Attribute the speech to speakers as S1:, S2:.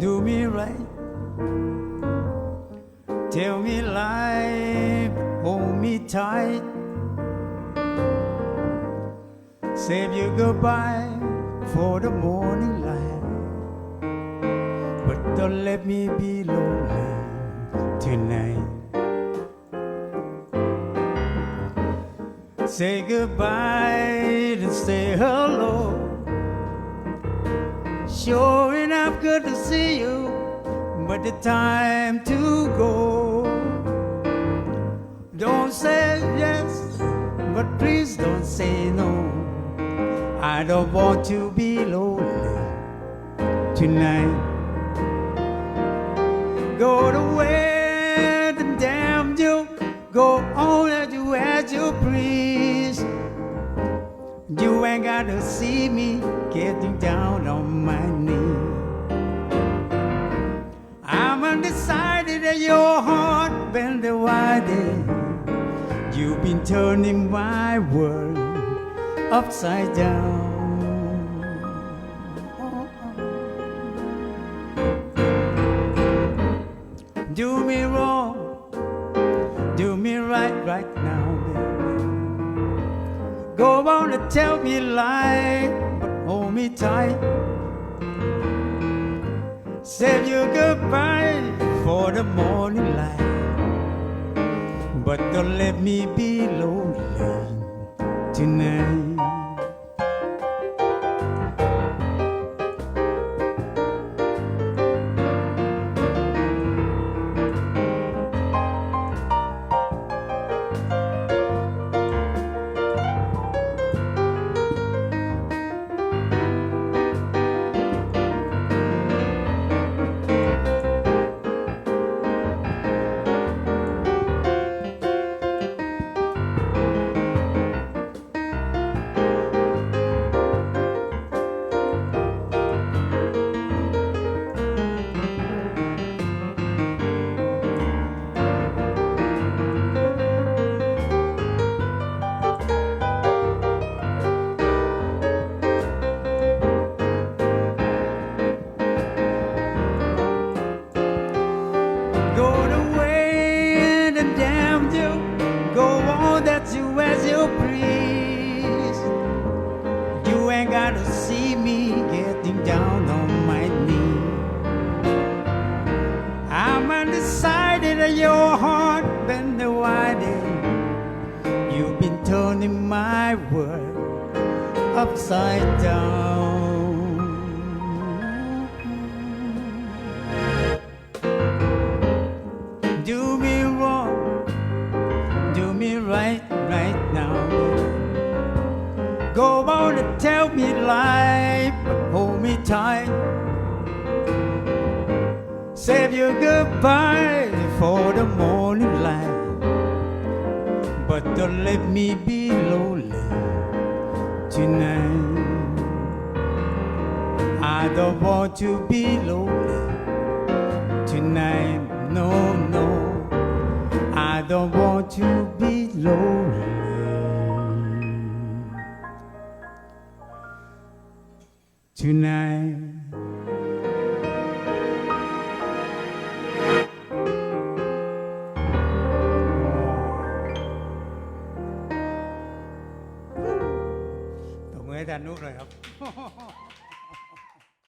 S1: do me right. Tell me but hold me tight. Save your goodbye for the morning light. But don't let me be lonely tonight. Say goodbye and say hello. Sure enough, good to see you, but the time to go. Don't say yes, but please don't say no. I don't want to be lonely tonight. Go to Ain't gotta see me getting down on my knee. I'm undecided at your heart been divided. You've been turning my world upside down. Do me wrong, do me right right now. Go on and tell me lie, but hold me tight. Save your goodbye for the morning light, but don't let me be lonely tonight. You go on that you as you please. You ain't gotta see me getting down on my knee. I'm undecided at your heart been divided. You've been turning my world upside down. Go on and tell me lie, but hold me tight. Save your goodbye for the morning light, but don't let me be lonely tonight. I don't want to be lonely tonight. No, no, I don't want to be lonely tonight.ตบมือให้